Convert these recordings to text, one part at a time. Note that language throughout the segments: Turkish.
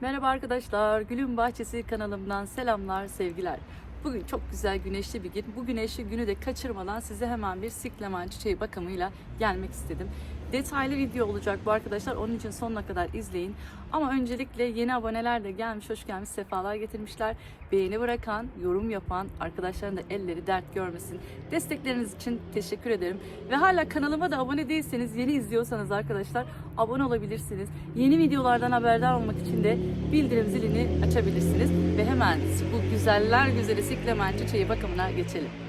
Merhaba arkadaşlar, Gülün Bahçesi kanalımdan selamlar, sevgiler. Bugün çok güzel güneşli bir gün. Bu güneşli günü de kaçırmadan size hemen bir siklemen çiçeği bakımıyla gelmek istedim. Detaylı video olacak bu arkadaşlar. Onun için sonuna kadar izleyin. Ama öncelikle yeni aboneler de gelmiş, hoş gelmiş, sefalar getirmişler. Beğeni bırakan, yorum yapan, arkadaşların da elleri dert görmesin. Destekleriniz için teşekkür ederim. Ve hala kanalıma da abone değilseniz, yeni izliyorsanız arkadaşlar abone olabilirsiniz. Yeni videolardan haberdar olmak için de bildirim zilini açabilirsiniz. Ve hemen bu güzeller güzeli siklemen çiçeği bakımına geçelim.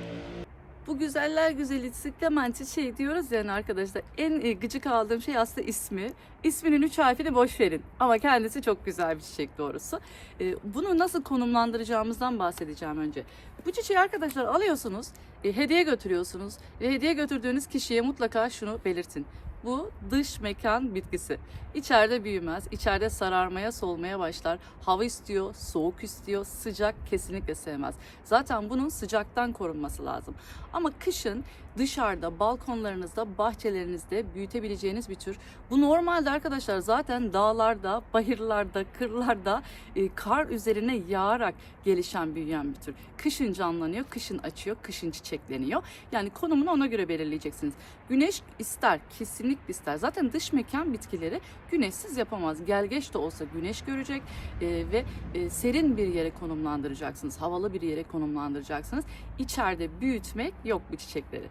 Bu güzeller güzeli siklemen çiçeği diyoruz yani arkadaşlar. En e, gıcık aldığım şey aslında ismi. İsminin üç harfini boş verin. Ama kendisi çok güzel bir çiçek doğrusu. E, Bunu nasıl konumlandıracağımızdan bahsedeceğim önce. Bu çiçeği arkadaşlar alıyorsunuz, e, hediye götürüyorsunuz ve hediye götürdüğünüz kişiye mutlaka şunu belirtin. Bu dış mekan bitkisi. İçeride büyümez, içeride sararmaya, solmaya başlar. Hava istiyor, soğuk istiyor, sıcak kesinlikle sevmez. Zaten bunun sıcaktan korunması lazım. Ama kışın dışarıda, balkonlarınızda, bahçelerinizde büyütebileceğiniz bir tür. Bu normalde arkadaşlar zaten dağlarda, bayırlarda, kırlarda e, kar üzerine yağarak gelişen, büyüyen bir tür. Kışın canlanıyor, kışın açıyor, kışın çiçekleniyor. Yani konumunu ona göre belirleyeceksiniz. Güneş ister, kesinlikle ister. Zaten dış mekan bitkileri güneşsiz yapamaz. Gelgeç de olsa güneş görecek e, ve e, serin bir yere konumlandıracaksınız. Havalı bir yere konumlandıracaksınız. İçeride büyütmek yok bu çiçekleri.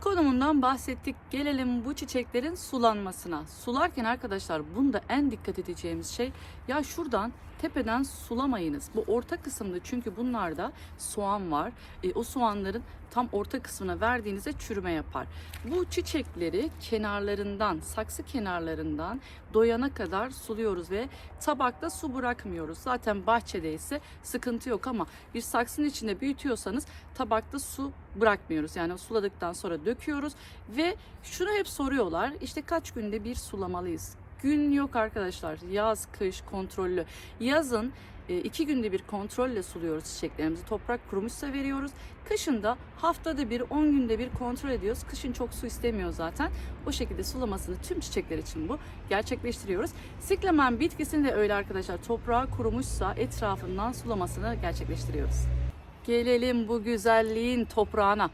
Konumundan bahsettik. Gelelim bu çiçeklerin sulanmasına. Sularken arkadaşlar bunda en dikkat edeceğimiz şey ya şuradan tepeden sulamayınız. Bu orta kısımda çünkü bunlarda soğan var. E, o soğanların tam orta kısmına verdiğinizde çürüme yapar. Bu çiçekleri kenarlarından, saksı kenarlarından doyana kadar suluyoruz ve tabakta su bırakmıyoruz. Zaten bahçede ise sıkıntı yok ama bir saksının içinde büyütüyorsanız tabakta su bırakmıyoruz. Yani suladıktan sonra döküyoruz ve şunu hep soruyorlar. İşte kaç günde bir sulamalıyız? Gün yok arkadaşlar. Yaz, kış kontrollü. Yazın e, iki günde bir kontrolle suluyoruz çiçeklerimizi. Toprak kurumuşsa veriyoruz. Kışın da haftada bir, 10 günde bir kontrol ediyoruz. Kışın çok su istemiyor zaten. O şekilde sulamasını tüm çiçekler için bu gerçekleştiriyoruz. Siklemen bitkisini de öyle arkadaşlar. Toprağı kurumuşsa etrafından sulamasını gerçekleştiriyoruz. Gelelim bu güzelliğin toprağına.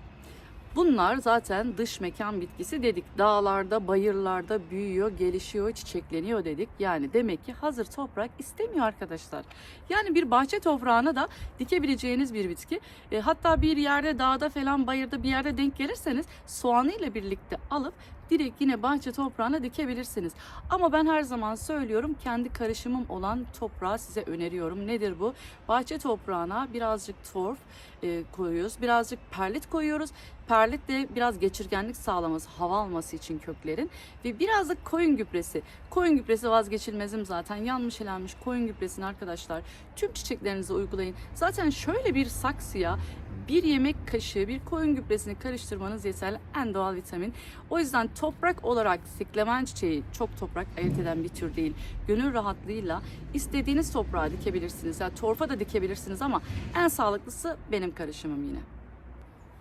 Bunlar zaten dış mekan bitkisi dedik. Dağlarda, bayırlarda büyüyor, gelişiyor, çiçekleniyor dedik. Yani demek ki hazır toprak istemiyor arkadaşlar. Yani bir bahçe toprağına da dikebileceğiniz bir bitki. E, hatta bir yerde dağda falan bayırda bir yerde denk gelirseniz soğanıyla birlikte alıp direkt yine bahçe toprağına dikebilirsiniz. Ama ben her zaman söylüyorum kendi karışımım olan toprağı size öneriyorum. Nedir bu? Bahçe toprağına birazcık torf e, koyuyoruz. Birazcık perlit koyuyoruz. Perlit de biraz geçirgenlik sağlaması, hava alması için köklerin. Ve biraz da koyun gübresi. Koyun gübresi vazgeçilmezim zaten. Yanmış elenmiş koyun gübresini arkadaşlar tüm çiçeklerinize uygulayın. Zaten şöyle bir saksıya bir yemek kaşığı bir koyun gübresini karıştırmanız yeterli en doğal vitamin. O yüzden toprak olarak siklemen çiçeği çok toprak ayırt eden bir tür değil. Gönül rahatlığıyla istediğiniz toprağa dikebilirsiniz. Yani torfa da dikebilirsiniz ama en sağlıklısı benim karışımım yine.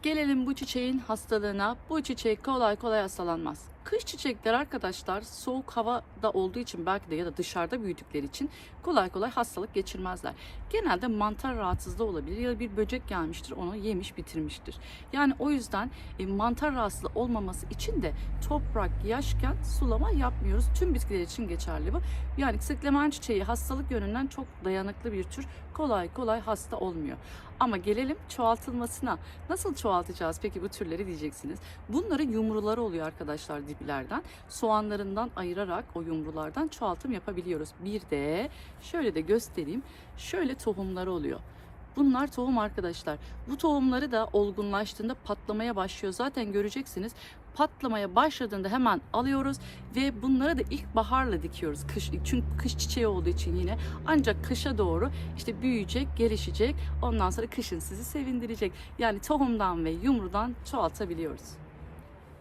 Gelelim bu çiçeğin hastalığına. Bu çiçek kolay kolay hastalanmaz. Kış çiçekler arkadaşlar soğuk havada olduğu için belki de ya da dışarıda büyüdükleri için kolay kolay hastalık geçirmezler. Genelde mantar rahatsızlığı olabilir ya da bir böcek gelmiştir onu yemiş bitirmiştir. Yani o yüzden e, mantar rahatsızlığı olmaması için de toprak yaşken sulama yapmıyoruz. Tüm bitkiler için geçerli bu. Yani sıklemen çiçeği hastalık yönünden çok dayanıklı bir tür. Kolay kolay hasta olmuyor. Ama gelelim çoğaltılmasına. Nasıl çoğaltacağız peki bu türleri diyeceksiniz. Bunların yumruları oluyor arkadaşlar diplerden. Soğanlarından ayırarak o yumrulardan çoğaltım yapabiliyoruz. Bir de şöyle de göstereyim. Şöyle tohumları oluyor. Bunlar tohum arkadaşlar. Bu tohumları da olgunlaştığında patlamaya başlıyor. Zaten göreceksiniz patlamaya başladığında hemen alıyoruz ve bunları da ilk baharla dikiyoruz. Kış, çünkü kış çiçeği olduğu için yine ancak kışa doğru işte büyüyecek, gelişecek. Ondan sonra kışın sizi sevindirecek. Yani tohumdan ve yumrudan çoğaltabiliyoruz.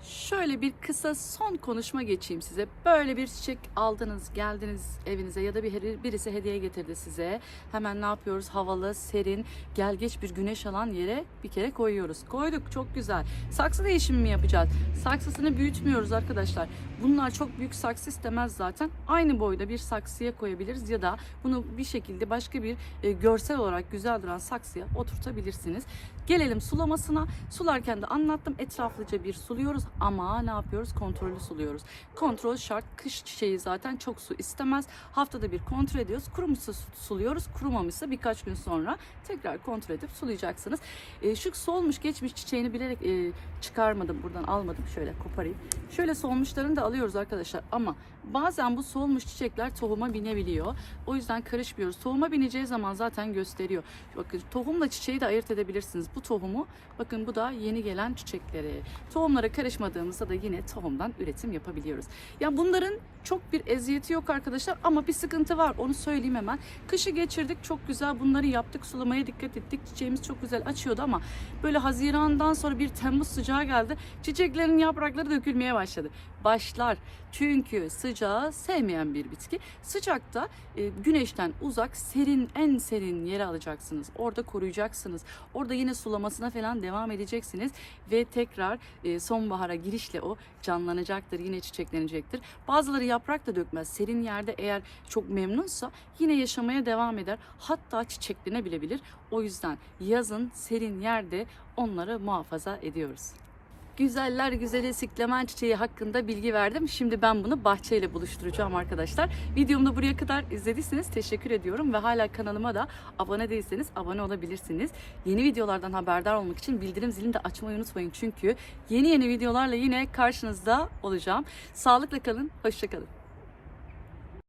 Şöyle bir kısa son konuşma geçeyim size. Böyle bir çiçek aldınız, geldiniz evinize ya da bir birisi hediye getirdi size. Hemen ne yapıyoruz? Havalı, serin, gel geç bir güneş alan yere bir kere koyuyoruz. Koyduk çok güzel. Saksı değişimi mi yapacağız? Saksısını büyütmüyoruz arkadaşlar. Bunlar çok büyük saksı istemez zaten. Aynı boyda bir saksıya koyabiliriz ya da bunu bir şekilde başka bir e, görsel olarak güzel duran saksıya oturtabilirsiniz. Gelelim sulamasına. Sularken de anlattım. Etraflıca bir suluyoruz ama ne yapıyoruz? Kontrollü suluyoruz. Kontrol şart. Kış çiçeği zaten çok su istemez. Haftada bir kontrol ediyoruz. Kurumuşsa su- suluyoruz. Kurumamışsa birkaç gün sonra tekrar kontrol edip sulayacaksınız. E, şu solmuş geçmiş çiçeğini bilerek e, çıkarmadım. Buradan almadım. Şöyle koparayım. Şöyle solmuşlarını da alıyoruz arkadaşlar ama bazen bu solmuş çiçekler tohuma binebiliyor. O yüzden karışmıyoruz. Tohuma bineceği zaman zaten gösteriyor. Bakın tohumla çiçeği de ayırt edebilirsiniz. Bu tohumu bakın bu da yeni gelen çiçekleri. Tohumlara karışmadığımızda da yine tohumdan üretim yapabiliyoruz. Ya bunların çok bir eziyeti yok arkadaşlar ama bir sıkıntı var onu söyleyeyim hemen. Kışı geçirdik çok güzel bunları yaptık sulamaya dikkat ettik. Çiçeğimiz çok güzel açıyordu ama böyle Haziran'dan sonra bir Temmuz sıcağı geldi. Çiçeklerin yaprakları dökülmeye başladı. Başlar. Çünkü sıcağı sevmeyen bir bitki. Sıcakta e, güneşten uzak, serin, en serin yere alacaksınız. Orada koruyacaksınız. Orada yine sulamasına falan devam edeceksiniz ve tekrar e, sonbahara girişle o canlanacaktır. Yine çiçeklenecektir. Bazıları yaprak da dökmez. Serin yerde eğer çok memnunsa yine yaşamaya devam eder. Hatta çiçeklenebilebilir. O yüzden yazın serin yerde onları muhafaza ediyoruz. Güzeller güzeli siklemen çiçeği hakkında bilgi verdim. Şimdi ben bunu bahçeyle buluşturacağım arkadaşlar. Videomu da buraya kadar izlediyseniz teşekkür ediyorum ve hala kanalıma da abone değilseniz abone olabilirsiniz. Yeni videolardan haberdar olmak için bildirim zilini de açmayı unutmayın. Çünkü yeni yeni videolarla yine karşınızda olacağım. Sağlıkla kalın, hoşçakalın.